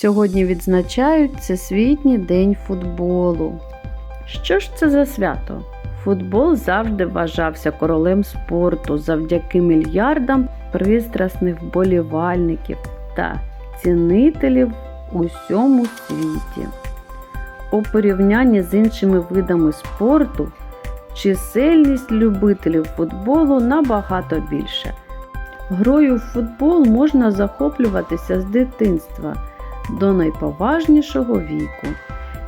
Сьогодні відзначають Всесвітній день футболу. Що ж це за свято? Футбол завжди вважався королем спорту завдяки мільярдам пристрасних вболівальників та цінителів у всьому світі. У порівнянні з іншими видами спорту чисельність любителів футболу набагато більша. Грою в футбол можна захоплюватися з дитинства до найповажнішого віку.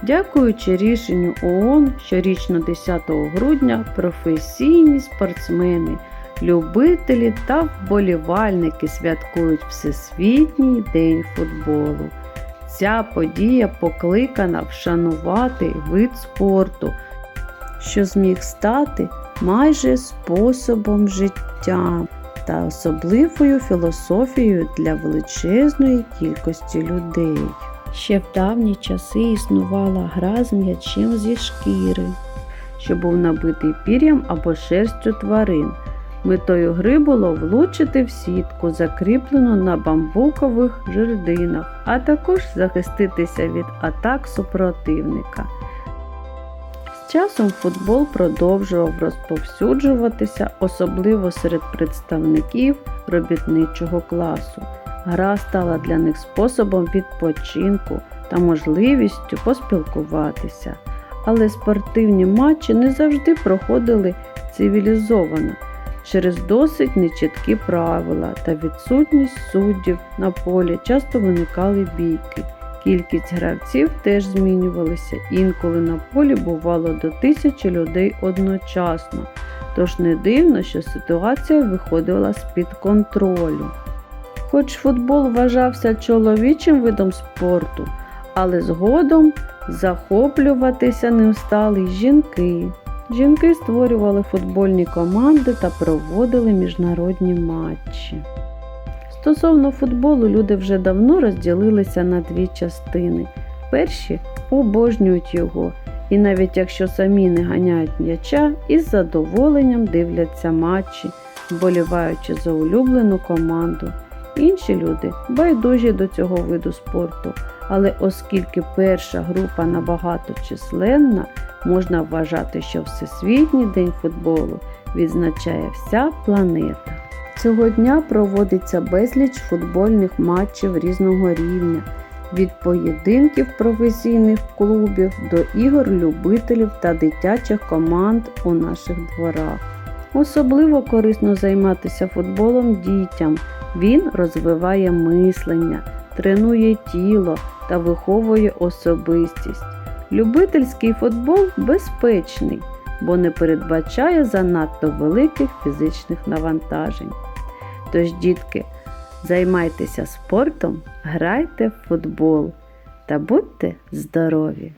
Дякуючи рішенню ООН, щорічно 10 грудня професійні спортсмени, любителі та вболівальники святкують Всесвітній день футболу. Ця подія покликана вшанувати вид спорту, що зміг стати майже способом життя та особливою філософією для величезної кількості людей. Ще в давні часи існувала гра з м'ячем зі шкіри, що був набитий пір'ям або шерстю тварин. Метою гри було влучити в сітку, закріплену на бамбукових жердинах, а також захиститися від атак супротивника. Часом футбол продовжував розповсюджуватися, особливо серед представників робітничого класу. Гра стала для них способом відпочинку та можливістю поспілкуватися. Але спортивні матчі не завжди проходили цивілізовано через досить нечіткі правила та відсутність суддів на полі часто виникали бійки. Кількість гравців теж змінювалася, інколи на полі бувало до тисячі людей одночасно, тож не дивно, що ситуація виходила з-під контролю. Хоч футбол вважався чоловічим видом спорту, але згодом захоплюватися ним стали й жінки. Жінки створювали футбольні команди та проводили міжнародні матчі. Стосовно футболу, люди вже давно розділилися на дві частини. Перші обожнюють його, і навіть якщо самі не ганяють м'яча, із задоволенням дивляться матчі, вболіваючи за улюблену команду. Інші люди байдужі до цього виду спорту, але оскільки перша група набагато численна, можна вважати, що Всесвітній день футболу відзначає вся планета. Цього дня проводиться безліч футбольних матчів різного рівня, від поєдинків професійних клубів до ігор любителів та дитячих команд у наших дворах. Особливо корисно займатися футболом дітям. Він розвиває мислення, тренує тіло та виховує особистість. Любительський футбол безпечний, бо не передбачає занадто великих фізичних навантажень. Тож, дітки, займайтеся спортом, грайте в футбол та будьте здорові!